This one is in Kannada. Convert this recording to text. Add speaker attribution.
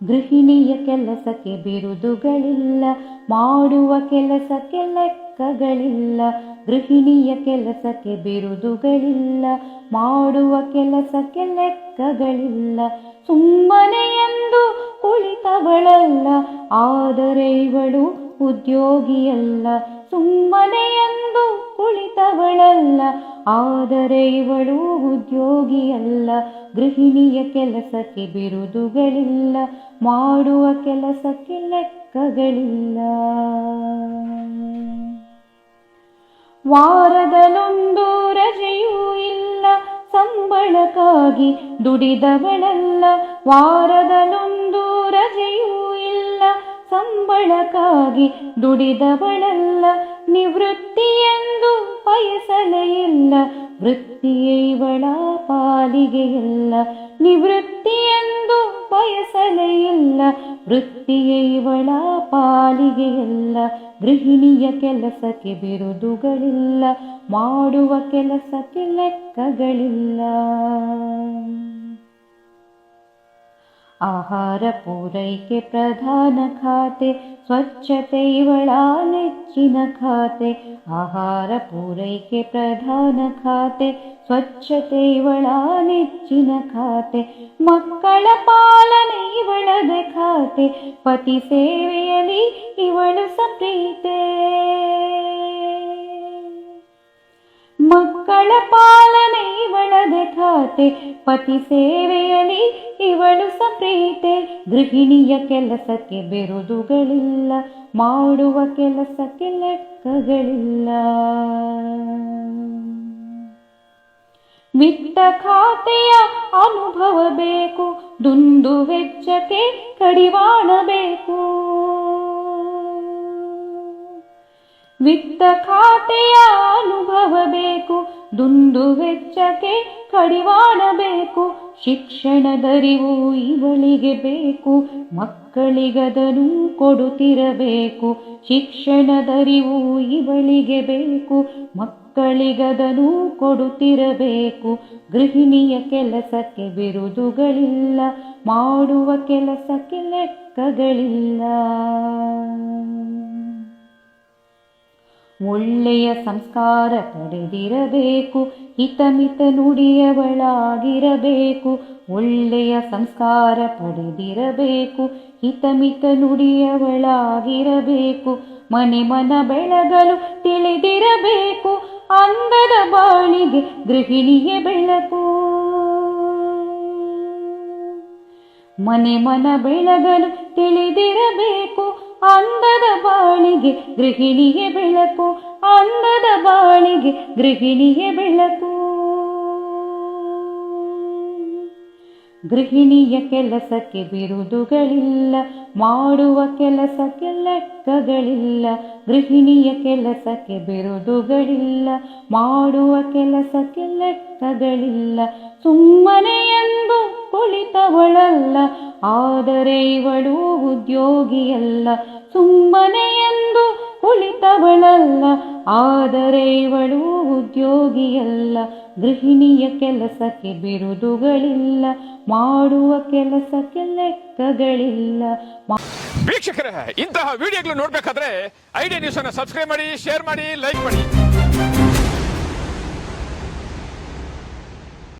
Speaker 1: ಗೃಹಿಣಿಯ ಕೆಲಸಕ್ಕೆ ಬಿರುದುಗಳಿಲ್ಲ ಮಾಡುವ ಕೆಲಸಕ್ಕೆ ಲೆಕ್ಕಗಳಿಲ್ಲ, ಗೃಹಿಣಿಯ ಕೆಲಸಕ್ಕೆ ಬಿರುದುಗಳಿಲ್ಲ ಮಾಡುವ ಕೆಲಸಕ್ಕೆ ಲೆಕ್ಕಗಳಿಲ್ಲ. ಸುಮ್ಮನೆ ಎಂದು ಕುಳಿತವಳಲ್ಲ, ಆದರೆ ಇವಳು ಉದ್ಯೋಗಿಯಲ್ಲ. ಸುಮ್ಮನೆ ಕುಳಿತವಳಲ್ಲ ಆದರೆ ಇವಳು ಉದ್ಯೋಗಿಯಲ್ಲ, ಗೃಹಿಣಿಯ ಕೆಲಸಕ್ಕೆ ಬಿರುದುಗಳಿಲ್ಲ, ಮಾಡುವ ಕೆಲಸಕ್ಕೆ ಲೆಕ್ಕಗಳಿಲ್ಲ. ವಾರದಲ್ಲೊಂದು ರಜೆಯೂ ಇಲ್ಲ, ಸಂಬಳಕ್ಕಾಗಿ ದುಡಿದವಳಲ್ಲ, ವಾರದಲ್ಲೊಂದು ರಜೆಯೂ ಇಲ್ಲ, ಸಂಬಳಕ್ಕಾಗಿ ದುಡಿದವಳಲ್ಲ ನಿವೃತ್ತಿ ಎಂದು ಬಯಸಲೇ ಇಲ್ಲ. ವೃತ್ತಿಯೇ ಇವಳ ಪಾಲಿಗೆ ಇಲ್ಲ. ನಿವೃತ್ತಿ ಎಂದು ಬಯಸಲೇ ಇಲ್ಲ. ವೃತ್ತಿಯೇ ಇವಳ ಪಾಲಿಗೆ ಇಲ್ಲ. ಗೃಹಿಣಿಯ ಕೆಲಸಕ್ಕೆ ಬಿರುದುಗಳಿಲ್ಲ. ಮಾಡುವ ಕೆಲಸಕ್ಕೆ ಲೆಕ್ಕಗಳಿಲ್ಲ. ಆಹಾರ ಪೂರೈಕೆ ಪ್ರಧಾನ ಖಾತೆ, ಸ್ವಚ್ಛತೆ ಇವಳ ನೆಚ್ಚಿನ ಖಾತೆ. ಆಹಾರ ಪೂರೈಕೆ ಪ್ರಧಾನ ಖಾತೆ, ಸ್ವಚ್ಛತೆ ಇವಳ ನೆಚ್ಚಿನ ಖಾತೆ. ಮಕ್ಕಳ ಪಾಲನೆ ಇವಳದ ಖಾತೆ, ಪತಿ ಸೇವೆಯಲ್ಲಿ ಇವಳು ಸಪ್ರೀತೆ. ಮಕ್ಕಳ ಪಾಲನೆ ಇವಳದ ಖಾತೆ, ಪತಿ ಸೇವೆಯಲ್ಲಿ ಇವಳು ಸಪ್ರೀತೆ ಗೃಹಿಣಿಯ ಕೆಲಸಕ್ಕೆ ಬೆರುದುಗಳಿಲ್ಲ, ಮಾಡುವ ಕೆಲಸಕ್ಕೆ ಲೆಕ್ಕಗಳಿಲ್ಲ. ವಿತ್ತ ಖಾತೆಯ ಅನುಭವ ಬೇಕು, ದುಂದು ವೆಚ್ಚಕ್ಕೆ ಕಡಿವಾಣ ಬೇಕು. ವಿತ್ತ ಖಾತೆಯ ಅನುಭವ ಬೇಕು, ದುಂದು ವೆಚ್ಚಕ್ಕೆ ಕಡಿವಾಣ ಬೇಕು ಶಿಕ್ಷಣದರಿವು ಇವಳಿಗೆ ಬೇಕು ಮಕ್ಕಳಿಗದನು ಕೊಡುತ್ತಿರಬೇಕು ಶಿಕ್ಷಣದರಿವು ಇವಳಿಗೆ ಬೇಕು ಮಕ್ಕಳಿಗದನು ಕೊಡುತ್ತಿರಬೇಕು. ಗೃಹಿಣಿಯ ಕೆಲಸಕ್ಕೆ ಬಿರುದುಗಳಿಲ್ಲ, ಮಾಡುವ ಕೆಲಸಕ್ಕೆ ಲೆಕ್ಕಗಳಿಲ್ಲ. ಒಳ್ಳೆಯ ಸಂಸ್ಕಾರ ಪಡೆದಿರಬೇಕು ಹಿತಮಿತ ನುಡಿಯವಳಾಗಿರಬೇಕು ಒಳ್ಳೆಯ ಸಂಸ್ಕಾರ ಪಡೆದಿರಬೇಕು ಹಿತಮಿತ ನುಡಿಯವಳಾಗಿರಬೇಕು ಮನೆ ಮನ ಬೆಳಗಲು ತಿಳಿದಿರಬೇಕು, ಅಂದದ ಬಾಳಿಗೆ ಗೃಹಿಣಿಯ ಬೆಳಕು. ಮನೆ ಮನ ಬೆಳಗಲು ತಿಳಿದಿರಬೇಕು ಅಂದದ ಬಾಳಿಗೆ ಗೃಹಿಣಿಯ ಬೆಳಕು, ಅಂದದ ಬಾಳಿಗೆ ಗೃಹಿಣಿಯ ಬೆಳಕು. ಗೃಹಿಣಿಯ ಕೆಲಸಕ್ಕೆ ಬಿರುದುಗಳಿಲ್ಲ, ಮಾಡುವ ಕೆಲಸಕ್ಕೆ ಲೆಕ್ಕಗಳಿಲ್ಲ. ಗೃಹಿಣಿಯ ಕೆಲಸಕ್ಕೆ ಬಿರುದುಗಳಿಲ್ಲ, ಮಾಡುವ ಕೆಲಸಕ್ಕೆ ಲೆಕ್ಕಗಳಿಲ್ಲ. ಸುಮ್ಮನೆ ಎಂದು ಕುಳಿತವಳಲ್ಲ ಆದರೆ ಇವಳು ಉದ್ಯೋಗಿಯಲ್ಲ, ಸುಮ್ಮನೆ ಎಂದು ಕುಳಿತವಳಲ್ಲ. ಆದರೆ ಇವಳು ಉದ್ಯೋಗಿಯಲ್ಲ, ಗೃಹಿಣಿಯ ಕೆಲಸಕ್ಕೆ ಬಿರುದುಗಳಿಲ್ಲ, ಮಾಡುವ ಕೆಲಸಕ್ಕೆ ಲೆಕ್ಕಗಳಿಲ್ಲ.
Speaker 2: ವೀಕ್ಷಕರೇ, ಇಂತಹ ವಿಡಿಯೋಗಳು ನೋಡ್ಬೇಕಾದ್ರೆ ಐಡಿಯಾ ನ್ಯೂಸ್ ಅನ್ನು ಸಬ್ಸ್ಕ್ರೈಬ್ ಮಾಡಿ, ಶೇರ್ ಮಾಡಿ, ಲೈಕ್ ಮಾಡಿ.